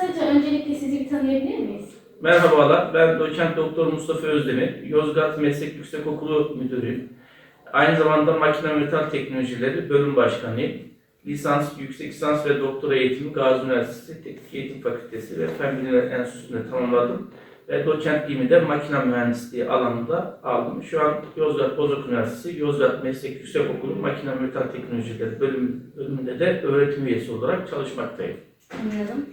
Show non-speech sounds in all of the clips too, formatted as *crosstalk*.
Kısaca öncelikle sizi bir tanıyabilir miyiz? Merhabalar, ben doçent doktor Mustafa Özdemir, Yozgat Meslek Yüksekokulu Müdürüyüm. Aynı zamanda Makine Metal Teknolojileri Bölüm Başkanıyım. Lisans, yüksek lisans ve doktora eğitimi Gazi Üniversitesi Teknik Eğitim Fakültesi ve Fen Bilimleri Enstitüsü'nde tamamladım. Ve doçentliğimi de makine mühendisliği alanında aldım. Şu an Yozgat Bozok Üniversitesi, Yozgat Meslek Yüksekokulu Makine Metal Teknolojileri bölüm, bölümünde de öğretim üyesi olarak çalışmaktayım. Anladım.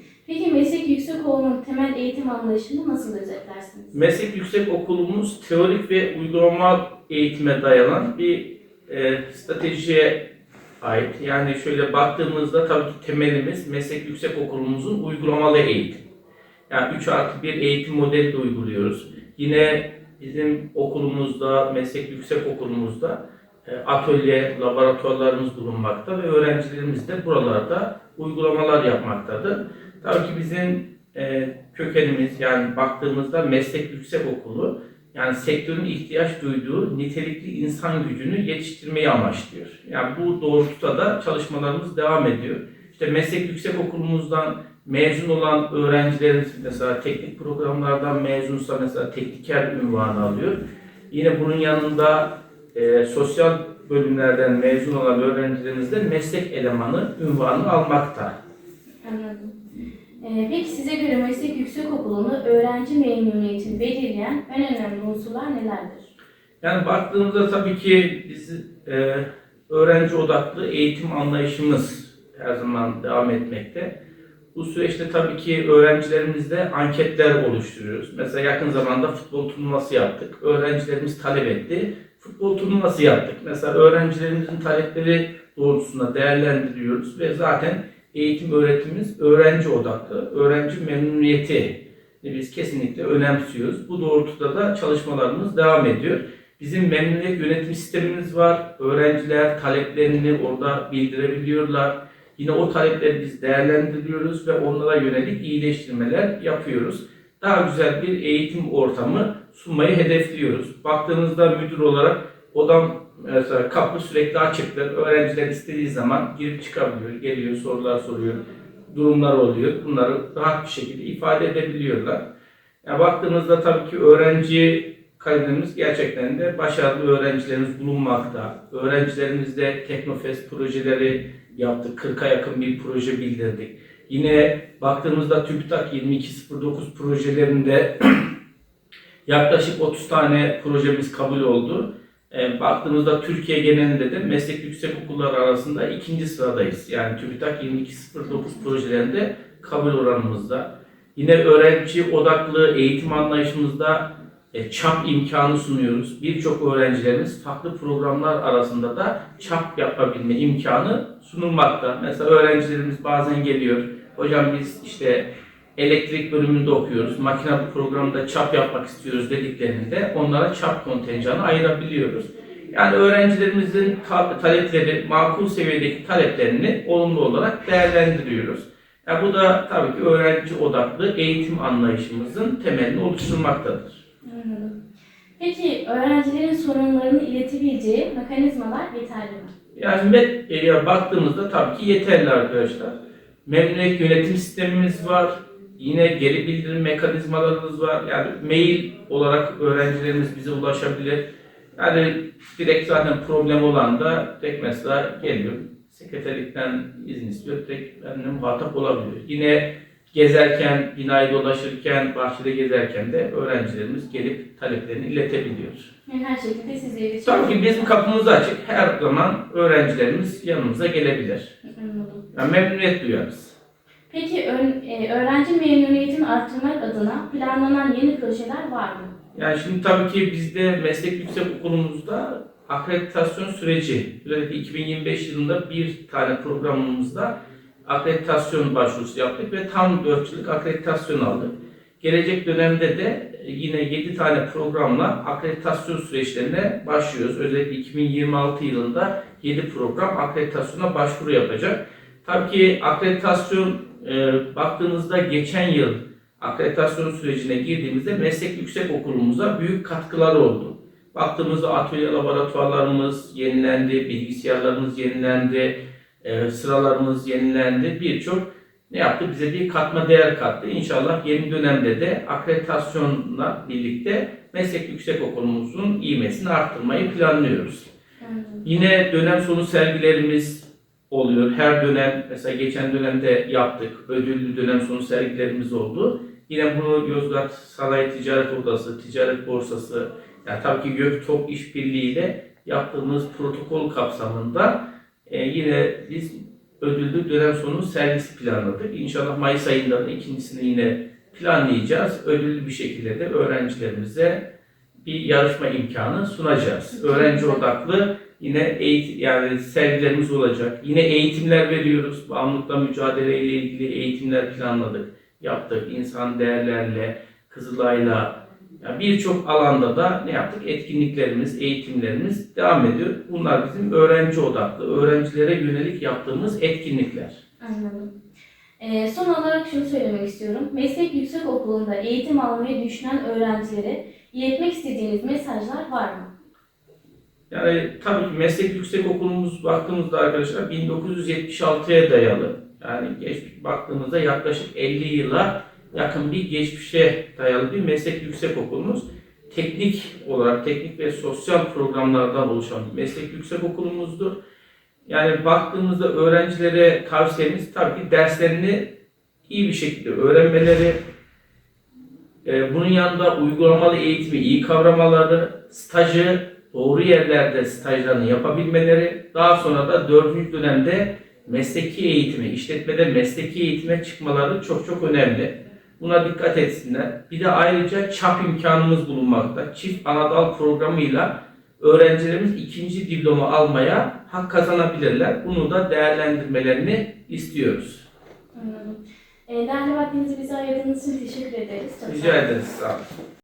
Yüksekokulu'nun temel eğitim anlayışını nasıl özetlersiniz? Meslek yüksek okulumuz teorik ve uygulama eğitime dayanan bir e, stratejiye ait. Yani şöyle baktığımızda tabii ki temelimiz meslek yüksek okulumuzun uygulamalı eğitim. Yani 3 artı 1 eğitim modeli de uyguluyoruz. Yine bizim okulumuzda, meslek yüksek okulumuzda e, atölye, laboratuvarlarımız bulunmakta ve öğrencilerimiz de buralarda uygulamalar yapmaktadır. Tabii ki bizim e, kökenimiz yani baktığımızda meslek yüksek okulu yani sektörün ihtiyaç duyduğu nitelikli insan gücünü yetiştirmeyi amaçlıyor. Yani bu doğrultuda da çalışmalarımız devam ediyor. İşte meslek yüksek okulumuzdan mezun olan öğrencilerimiz mesela teknik programlardan mezunsa mesela tekniker ünvanı alıyor. Yine bunun yanında e, sosyal bölümlerden mezun olan öğrencilerimiz de meslek elemanı ünvanı almakta. Anladım. Ee, peki size göre meslek yüksekokulu'nu öğrenci memnuniyetini belirleyen en önemli unsurlar nelerdir? Yani baktığımızda tabii ki biz e, öğrenci odaklı eğitim anlayışımız her zaman devam etmekte. Bu süreçte tabii ki öğrencilerimizle anketler oluşturuyoruz. Mesela yakın zamanda futbol turnuvası yaptık. Öğrencilerimiz talep etti. Futbol turnuvası yaptık. Mesela öğrencilerimizin talepleri doğrultusunda değerlendiriyoruz ve zaten eğitim öğretimimiz öğrenci odaklı, öğrenci memnuniyeti biz kesinlikle önemsiyoruz. Bu doğrultuda da çalışmalarımız devam ediyor. Bizim memnuniyet yönetim sistemimiz var. Öğrenciler taleplerini orada bildirebiliyorlar. Yine o talepleri biz değerlendiriyoruz ve onlara yönelik iyileştirmeler yapıyoruz. Daha güzel bir eğitim ortamı sunmayı hedefliyoruz. Baktığınızda müdür olarak odam mesela kapı sürekli açıktır. Öğrenciler istediği zaman girip çıkabiliyor, geliyor, sorular soruyor, durumlar oluyor. Bunları rahat bir şekilde ifade edebiliyorlar. Yani baktığımızda tabii ki öğrenci kalitemiz gerçekten de başarılı öğrencilerimiz bulunmakta. Öğrencilerimizde Teknofest projeleri yaptık. 40'a yakın bir proje bildirdik. Yine baktığımızda TÜBİTAK 2209 projelerinde *clears throat* yaklaşık 30 tane projemiz kabul oldu. E, baktığımızda Türkiye genelinde de meslek yüksek okulları arasında ikinci sıradayız. Yani TÜBİTAK 2209 projelerinde kabul oranımızda. Yine öğrenci odaklı eğitim anlayışımızda e, çap imkanı sunuyoruz. Birçok öğrencilerimiz farklı programlar arasında da çap yapabilme imkanı sunulmakta. Mesela öğrencilerimiz bazen geliyor. Hocam biz işte elektrik bölümünde okuyoruz. Makine programında çap yapmak istiyoruz dediklerinde onlara çap kontenjanı ayırabiliyoruz. Yani öğrencilerimizin ta- talepleri, makul seviyedeki taleplerini olumlu olarak değerlendiriyoruz. Yani bu da tabii ki öğrenci odaklı eğitim anlayışımızın temelini oluşturmaktadır. Anladım. Peki öğrencilerin sorunlarını iletebileceği mekanizmalar yeterli mi? Yani MED'ye baktığımızda tabii ki yeterli arkadaşlar. Memnuniyet yönetim sistemimiz var. Yine geri bildirim mekanizmalarımız var. Yani mail olarak öğrencilerimiz bize ulaşabilir. Yani direkt zaten problem olan da direkt mesela geliyor. Sekreterlikten izin istiyor. Direkt benimle muhatap olabiliyor. Yine gezerken, binayı dolaşırken, bahçede gezerken de öğrencilerimiz gelip taleplerini iletebiliyor. Yani her şekilde iletişim. Tabii ki bizim kapımız açık. Her zaman öğrencilerimiz yanımıza gelebilir. Anladım. Yani memnuniyet duyarız. Peki e, öğrenci memnuniyetini arttırmak adına planlanan yeni projeler var mı? Yani şimdi tabii ki bizde meslek yüksek okulumuzda akreditasyon süreci, özellikle 2025 yılında bir tane programımızda akreditasyon başvurusu yaptık ve tam 4 yıllık akreditasyon aldık. Gelecek dönemde de yine 7 tane programla akreditasyon süreçlerine başlıyoruz. Özellikle 2026 yılında 7 program akreditasyona başvuru yapacak. Tabii ki akreditasyon e, baktığınızda geçen yıl akreditasyon sürecine girdiğimizde meslek yüksek okulumuza büyük katkıları oldu. Baktığımızda atölye laboratuvarlarımız yenilendi, bilgisayarlarımız yenilendi, e, sıralarımız yenilendi. Birçok ne yaptı? Bize bir katma değer kattı. İnşallah yeni dönemde de akreditasyonla birlikte meslek yüksek okulumuzun ivmesini arttırmayı planlıyoruz. Yine dönem sonu sergilerimiz oluyor. Her dönem, mesela geçen dönemde yaptık. Ödüllü dönem sonu sergilerimiz oldu. Yine bunu Yozgat Sanayi Ticaret Odası, Ticaret Borsası, yani tabii ki Göktop İşbirliği ile yaptığımız protokol kapsamında e, yine biz ödüllü dönem sonu sergisi planladık. İnşallah Mayıs ayında da ikincisini yine planlayacağız. Ödüllü bir şekilde de öğrencilerimize bir yarışma imkanı sunacağız. Öğrenci odaklı yine eğitim yani sergilerimiz olacak. Yine eğitimler veriyoruz. Bağımlılıkla mücadele ile ilgili eğitimler planladık. Yaptık. İnsan değerlerle, Kızılay'la yani birçok alanda da ne yaptık? Etkinliklerimiz, eğitimlerimiz devam ediyor. Bunlar bizim öğrenci odaklı, öğrencilere yönelik yaptığımız etkinlikler. Anladım. Ee, son olarak şunu söylemek istiyorum. Meslek yüksek okulunda eğitim almayı düşünen öğrencilere iletmek istediğiniz mesajlar var mı? Yani tabii ki meslek yüksek okulumuz baktığımızda arkadaşlar 1976'ya dayalı. Yani geç baktığımızda yaklaşık 50 yıla yakın bir geçmişe dayalı bir meslek yüksek okulumuz. Teknik olarak teknik ve sosyal programlardan oluşan bir meslek yüksek okulumuzdur. Yani baktığımızda öğrencilere tavsiyemiz tabii ki derslerini iyi bir şekilde öğrenmeleri, e, bunun yanında uygulamalı eğitimi iyi kavramaları, stajı doğru yerlerde stajlarını yapabilmeleri, daha sonra da dördüncü dönemde mesleki eğitime, işletmede mesleki eğitime çıkmaları çok çok önemli. Buna dikkat etsinler. Bir de ayrıca çap imkanımız bulunmakta. Çift anadal programıyla öğrencilerimiz ikinci diploma almaya hak kazanabilirler. Bunu da değerlendirmelerini istiyoruz. Anladım. Ee, değerli vaktinizi bize ayırdığınız için teşekkür ederiz. Çok Rica ederiz. Sağ olun.